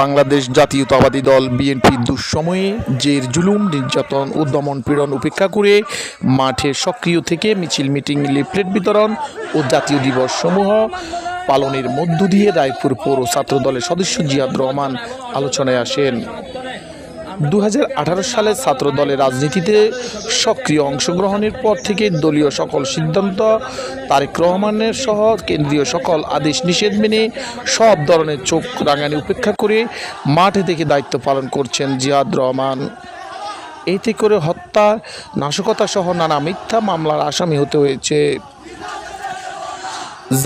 বাংলাদেশ জাতীয়তাবাদী দল বিএনপি দুঃসময়ে জের জুলুম, নির্যাতন ও দমন পীড়ন উপেক্ষা করে মাঠে সক্রিয় থেকে মিছিল, মিটিং, লিফলেট বিতরণ ও জাতীয় দিবস সমূহ পালনের মধ্য দিয়ে রায়পুর পৌর ছাত্র দলের সদস্য জিয়াদ রহমান আলোচনায় আসেন। দু হাজার আঠারো সালে ছাত্র দলের রাজনীতিতে সক্রিয় অংশগ্রহণের পর থেকে দলীয় সকল সিদ্ধান্ত তারেক রহমানের সহ কেন্দ্রীয় সকল আদেশ নিষেধ মেনে সব ধরনের চোখ রাঙানি উপেক্ষা করে মাঠে থেকে দায়িত্ব পালন করছেন জিয়াদ রহমান। এতে করে হত্যা, নাশকতা সহ নানা মিথ্যা মামলার আসামি হতে হয়েছে।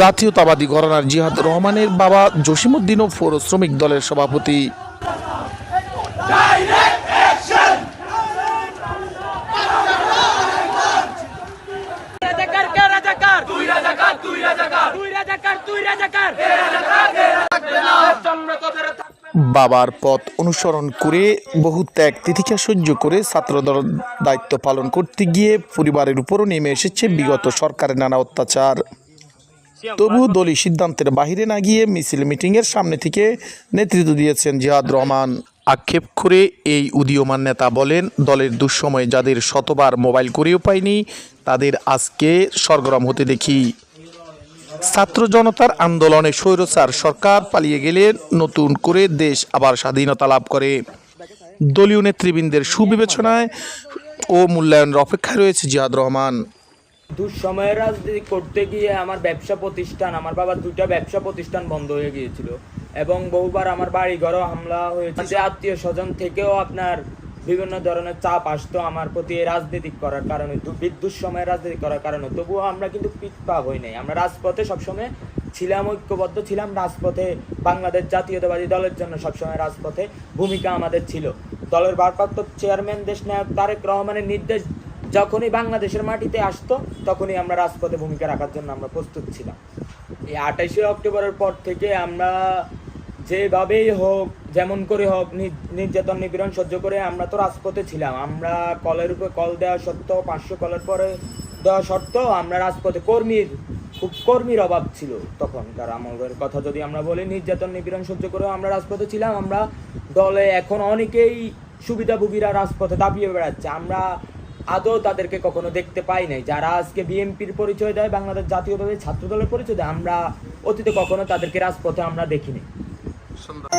জাতীয়তাবাদী ঘরানার জিহাদ রহমানের বাবা জসিমউদ্দিনও পৌর শ্রমিক দলের সভাপতি। বাবার পথ অনুসরণ করে বহু ত্যাগ তিথিকা সহ্য করে ছাত্রদল দায়িত্ব পালন করতে গিয়ে পরিবারের উপরও নেমে এসেছে বিগত সরকারের নানা অত্যাচার। তবু দলীয় সিদ্ধান্তের বাহিরে না গিয়ে মিছিল মিটিংয়ের সামনে থেকে নেতৃত্ব দিয়েছেন জিয়াদ রহমান। আক্ষেপ করে এই উদীয়মান নেতা বলেন দলের দুঃসময়ে যাদের শতবার মোবাইল করেও পায়নি তাদের আজকে সরগরম হতে দেখি। ছাত্র জনতার আন্দোলনে স্বৈরচার সরকার পালিয়ে গেলে নতুন করে দেশ আবার স্বাধীনতা লাভ করে। দলীয় নেতৃবৃন্দের সুবিবেচনায় ও মূল্যায়নের অপেক্ষায় রয়েছে জিয়াদ রহমান। দুঃসময়ের রাজনীতি করতে গিয়ে আমার ব্যবসা প্রতিষ্ঠান, আমার বাবার দুইটা ব্যবসা প্রতিষ্ঠান বন্ধ হয়ে গিয়েছিল এবং বহুবার আমার বাড়ি ঘরও হামলা হয়েছে। আত্মীয় স্বজন থেকেও আপনার বিভিন্ন ধরনের চাপ আসতো আমার প্রতি রাজনীতি করার কারণে বিদ্যুৎ সময়ের রাজনীতি করার কারণে। তবুও আমরা কিন্তু পিছপা হই নাই। আমরা রাজপথে সবসময় ছিলাম, ঐক্যবদ্ধ ছিলাম, রাজপথে বাংলাদেশ জাতীয়তাবাদী দলের জন্য সবসময় রাজপথে ভূমিকা আমাদের ছিল। দলের ভারপ্রাপ্ত চেয়ারম্যান দেশ নায়ক তারেক রহমানের নির্দেশ, যখনই বাংলাদেশের মাটিতে আসতো, তখনই আমরা রাজপথে ভূমিকা রাখার জন্য আমরা প্রস্তুত ছিলাম। এই আঠাশে অক্টোবরের পর থেকে আমরা যেভাবেই হোক, যেমন করে হোক নির্যাতন, নিপীড়ন সহ্য করে আমরা তো রাজপথে ছিলাম। আমরা কলের উপরে কল দেওয়া সত্ত্বেও, পাঁচশো কলের পরে দেওয়া সত্ত্বেও আমরা রাজপথে কর্মীর, খুব কর্মীর অভাব ছিল তখন। তখনকার আমাদের কথা যদি আমরা বলি, নির্যাতন, নিপীড়ন সহ্য করেও আমরা রাজপথে ছিলাম। আমরা দলে এখন অনেকেই সুবিধাভোগীরা রাজপথে দাপিয়ে বেড়াচ্ছে। আমরা আদৌ তাদেরকে কখনো দেখতে পাই নাই। যারা আজকে বিএনপির পরিচয় দেয়, বাংলাদেশ জাতীয়তাবাদী ছাত্র দলের পরিচয় দেয়, আমরা অতীতে কখনো তাদেরকে রাজপথে আমরা দেখিনি। Шандар.